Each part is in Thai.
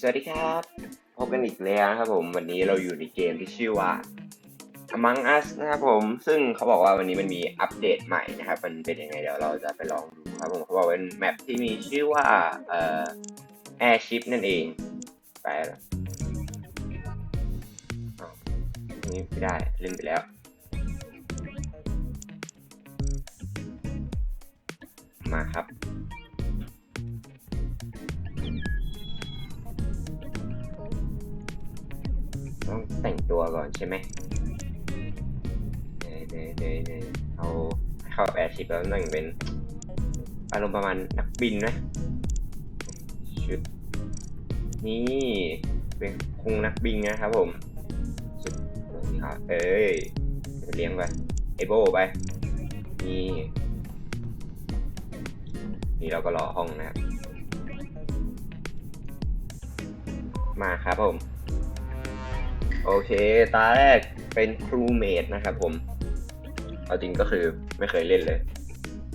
สวัสดีครับ พบกันอีกแล้วนะครับผมวันนี้เราอยู่ในเกมที่ชื่อว่า Among Us นะครับผม ซึ่งเขาบอกว่าวันนี้มันมีอัปเดตใหม่นะครับ มันเป็นยังไงเดี๋ยวเราจะไปลองดูครับผมเขาบอกเป็นแมปที่มีชื่อว่าเอ่อ Airship นั่นเอง ไปแล้วอ้าวอันนี้ไม่ได้เล่นไปแล้วมาครับ ก่อนใช่ไหมเนยเนยเนยเนยเอาเข้าแอร์ชิปแล้วนั่งเป็น อารมณ์ประมาณนักบินนะชุดนี่เป็นคงนักบินนะครับผมชุดนี่ครับเอ้ยเลี้ยงไปไอโบไปนี่นี่เราก็รอห้องนะครับมาครับผม โอเค ตาแรกเป็นครูเมดนะครับผม เอาจริงก็คือไม่เคยเล่นเลย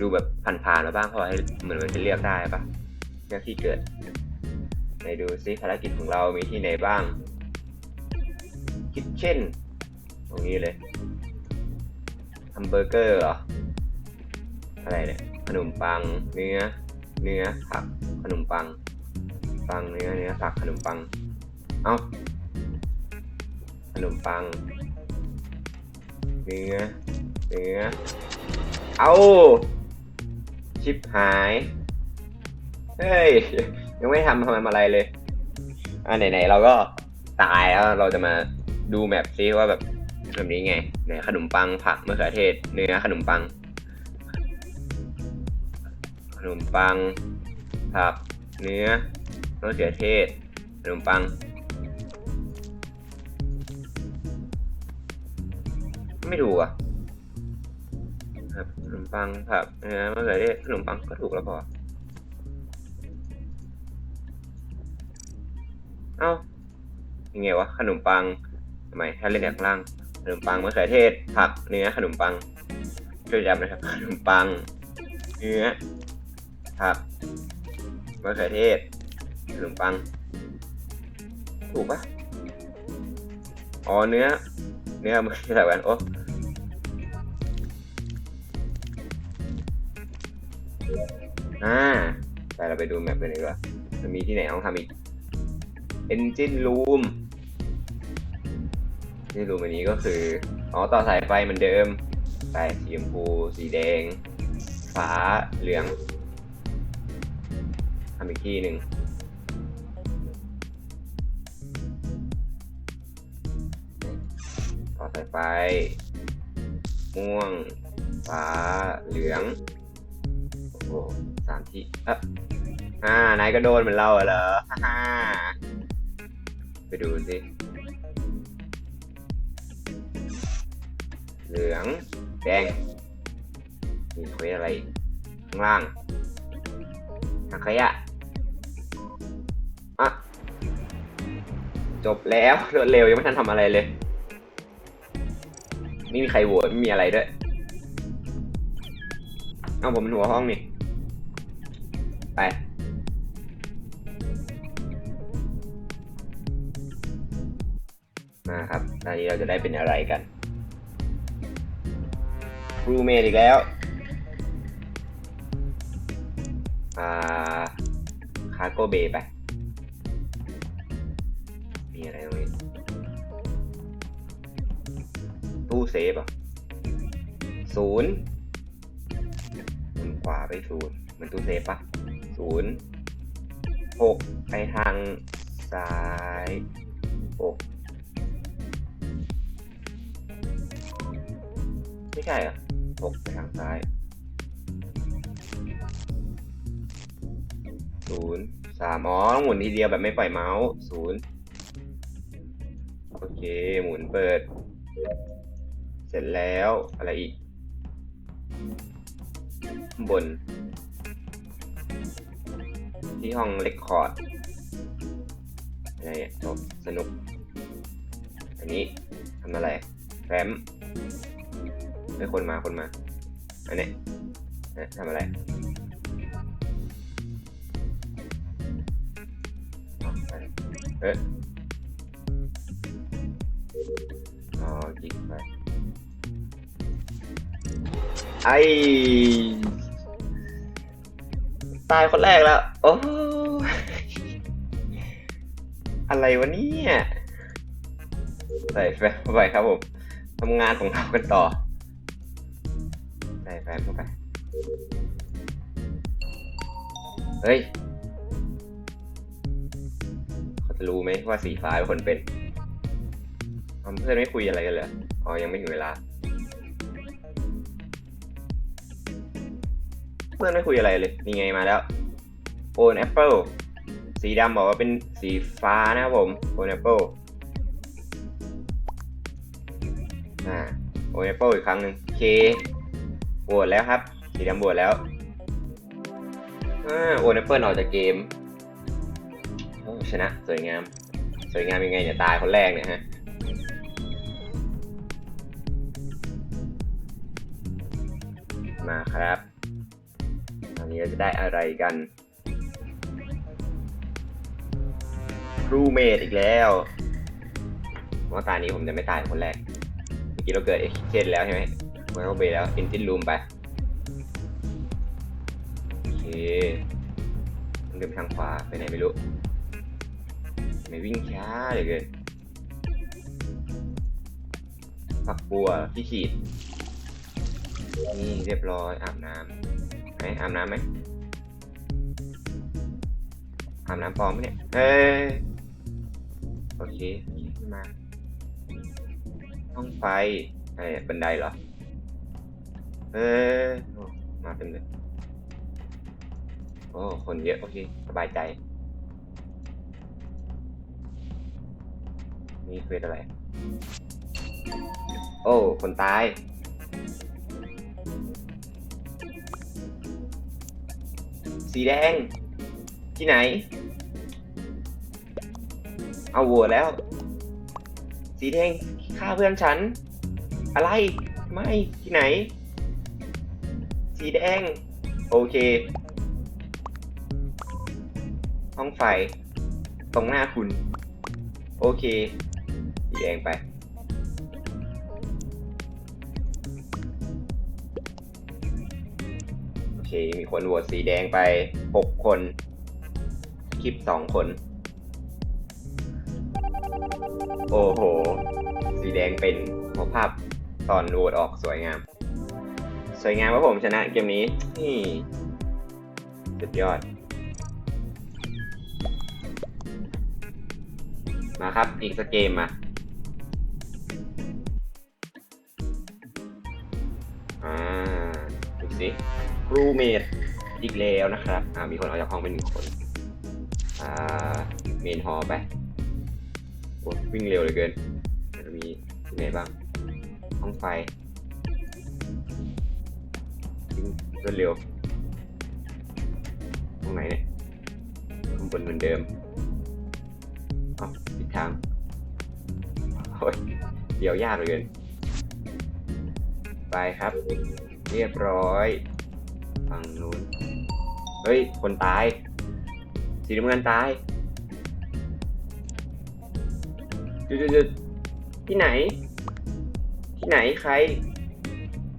ดูแบบผ่านๆมาบ้างเพราะว่าให้เหมือนมันจะเลือกได้ปะเลือกที่เกิดไหนดูซิภารกิจของเรามีที่ไหนบ้าง คิทเช่น ตรงนี้เลยฮัมเบอร์เกอร์เหรอ อะไรเนี่ย ขนมปัง เนื้อ เนื้อผัก ขนมปัง ปังเนื้อ เนื้อผัก ขนมปัง เอ้า ขนมปัง เนื้อ เนื้อ เอาชิปหาย เฮ้ย ยังไม่ทำทำอะไรเลย อ่าไหนๆเราก็ตายแล้วเราจะมาดูแมปซิว่าแบบแบบนี้ไงไหนขนมปังผักมะเขือเทศ เนื้อขนมปัง ขนมปังผักเนื้อมะเขือเทศ ขนมปัง ไม่ถูกอะครับขนมปังผักเนื้อมะเขือเทศขนมปังก็ถูกแล้วพอเอ้ายังไงวะขนมปังทำไมถ้าเล่นจากข้างล่างขนมปังมะเขือเทศผักเนื้อขนมปังช่วยจำนะครับขนมปัง เนื้อผักมะเขือเทศขนมปัง ถูกปะอ๋อเนื้อ เนื้อมันใส่แหวนโอ้อ่าไปเราไปดูแมปกันดีกว่าจะมีที่ไหนต้องทำอีก Engine Room Engine Room อันนี้ก็คือ อ๋อ ต่อสายไฟเหมือนเดิมสายสีชมพู สีแดง ฟ้า เหลืองทำอีกที่หนึ่ง สายไฟ ม่วง ฟ้า เหลือง โอ้โหสามที่อะอ่านายก็โดนเหมือนเราเหรอฮ่าฮ่าไปดูสิ เหลือง แดง มีเควสอะไร ข้างล่างถังขยะอะจบแล้วรวดเร็วยังไม่ทันทำอะไรเลย ไม่มีใครโหวตไม่มีอะไรด้วย เอาผมเป็นหัวห้องนี่ ไป มาครับ ตอนนี้เราจะได้เป็นอะไรกันครูเมดอีกแล้ว อ่า คาโกเบไป ซฟอะศูนย์หมุนขวาไปศูนย์เหมือนตู้เซฟปะศูนย์หกไปทางซ้ายหกไม่ใช่อะหกไปทางซ้ายศูนย์สามอ๋อหมุนทีเดียวแบบไม่ปล่อยเมาส์ศูนย์โอเค หมุนเปิด ร็จแล้วอะไรอีกบน ที่ห้องเรคคอร์ดอะไรจบสนุก อันนี้ทำอะไรแรมไม่คนมาคนมา อันนี้นะทำอะไรอ๋อไปอ๊ะอ๋อจิกไป ไอตายคนแรกแล้ว โอ้อะไรวะเนี่ยใส่แฟมเข้าไปครับผมทำงานของเรากันต่อ ใส่แฟมเข้าไป เฮ้ยเขาจะรู้ไหมว่าสีฟ้าเป็นคนเป็นอ๋อเพื่อนไม่คุยอะไรกันเหรออ๋อ ยังไม่ถึงเวลา เพื่อนไม่คุยอะไรเลยนี่ไงมาแล้วโอนแอปเปิลสีดำบอกว่าเป็นสีฟ้านะครับผมโอนแอปเปิลอ่าโอนแอปเปิลอีกครั้งหนึ่งเคโหวตแล้วครับ สีดำโหวตแล้วอ่าโอนแอปเปิลออกจากเกมชนะสวยงาม สวยงามยังไงเนี่ยตายคนแรกเนี่ยฮะมาครับ นี้เราจะได้อะไรกันครูเมดอีกแล้วว่าตานี้ผมจะไม่ตายคนแรก เมื่อกี้เราเกิดเอ็กเชนแล้วใช่ไหมมันก็ไปแล้วอินทินลูมไป โอเคต้องเดินทางขวาไปไหนไม่รู้ ไม่วิ่งช้าเหลยเกินฝักบัวที่ฉีดนี่เรียบร้อยอาบน้ำ อาบน้ำไหมอาบน้ำปลอมไหมเนี่ยเอ้ยโอเคขึ้นมาห้องไฟไอ้บันไดเหรอเออโอ้มาเต็มเลยโอ้คนเยอะโอเคสบายใจนี่เควสอะไร โอ้ คนตาย สีแดง ที่ไหน เอาโหวแล้ว สีแดงฆ่าเพื่อนฉัน อะไร ไม่ ที่ไหน สีแดง โอเค ห้องไฟ ตรงหน้าคุณ โอเค สีแดงไป เค มีคนโหวตสีแดงไปหกคน คลิปสองคน โอ้โห สีแดงเป็นเพราะภาพตอนโหวตออกสวยงาม สวยงามครับผมชนะเกมนี้ นี่สุดยอด มาครับ อีกสักเกมมาอ่า สิครูเมดอีกแล้วนะครับ อ่า มีคนออกจากห้องไปหนึ่งคน อ่า เมนฮอลไปโอ้วิ่งเร็วเหลือเกินจะมีที่ไหนบ้าง ห้องไฟวิ่งรวดเร็วตรงไหนเนี่ยข้างบนเหมือนเดิมอ้าผิดทางโอ้ยเดี๋ยวยากเหลือเกิน ไปครับ เรียบร้อยฝั่งนู้น เฮ้ย คนตาย สีน้ำเงินตาย จุดจุดๆที่ไหน ที่ไหนใคร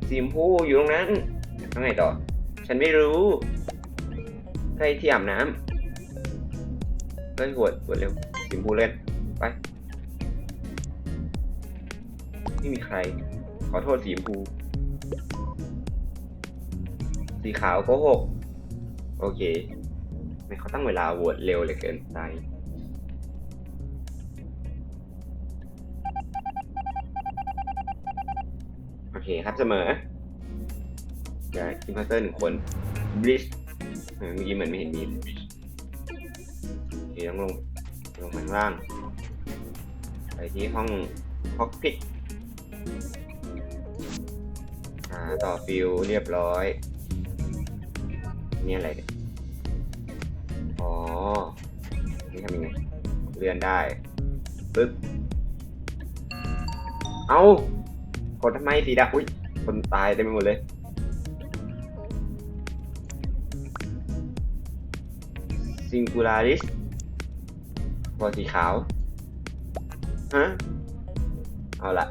สีมพูอยู่ตรงนั้นทำไงต่อ ฉันไม่รู้ ใครที่อาบน้ำเล่นหวดหวดเร็ว สีมพูเล่น ไป ไม่มีใคร ขอโทษสีมพู สีขาวโกหกโอเคไม่เขาตั้งเวลาโหวตเร็วเหลยเกินไปโอเคครับเสมอเดี๋ยวอินพัสเตอร์หนึ่งคนบลิชเมื่อกี้เหมือนไม่เห็นมีบลิชต้องลงลงมาข้างล่าง ไปที่ห้องฮอกพิกอ่าต่อฟิวเรียบร้อย นี่อะไรเนี่ยอ๋อ นี่ทำยังไง เลื่อนได้ ปึ๊บ เอากดทำไมสีดำอุ้ย คนตายเต็มไปหมดเลย Singularis บอลสีขาว ฮะ เอาละ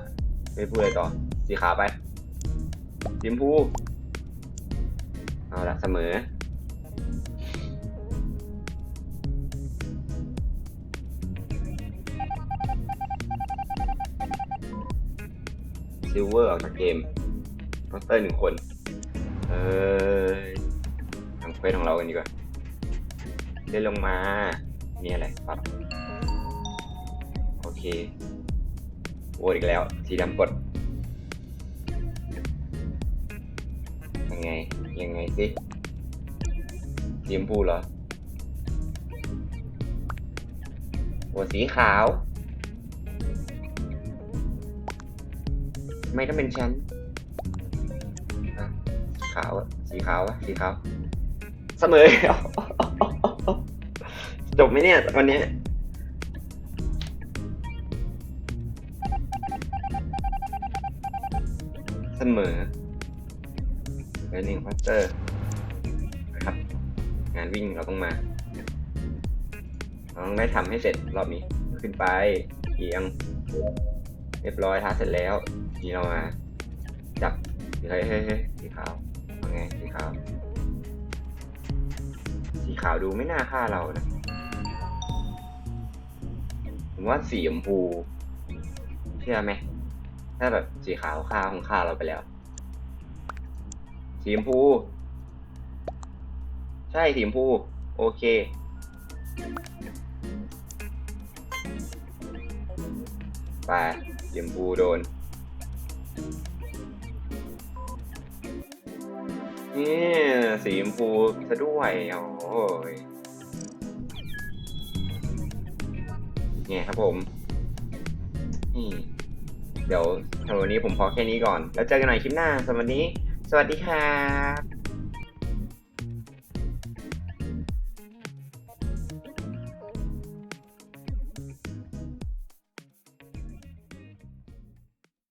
ไม่พูดอะไรต่อ สีขาวไปสีชมพู เอาละเสมอ ซิลเวอร์ออกจากเกมโปสเตอร์หนึ่งคน เออทำเควสของเรากันดีกว่าเลื่นลงมามีอะไรปรับโอเคโหวตอีกแล้ว สีดำกด ยังไง ยังไงสิสีชมพูเหรอโหวตสีขาว ไม่ต้องเป็นฉันขาวอะสีขาวอะสีขาว เสมอ จบไหมเนี่ยวันนี้เสมอเบอร์หนึ่งพัสเตอร์นะครับ งานวิ่งเราต้องมาเราต้องได้ทำให้เสร็จรอบนี้ ขึ้นไปเอียง รียบร้อยทาเสร็จแล้วทีเรามาจับเฮ้ยเฮ้ยเฮ้ยสีขาวว่าไงสีขาว สีขาวดูไม่น่าฆ่าเรานะผมว่าสีชมพูเชื่อไหมถ้าแบบสีขาวฆ่าคงฆ่าเราไปแล้ว สีชมพู ใช่สีชมพู โอเคไป สีชมพูโดน นี่สีชมพูซะด้วยโอ้ยเนี่ยครับผมนี่เดี๋ยวสำหรับวันนี้ผมพอแค่นี้ก่อน แล้วเจอกันใหม่คลิปหน้าสำหรับวันนี้ สวัสดีครับ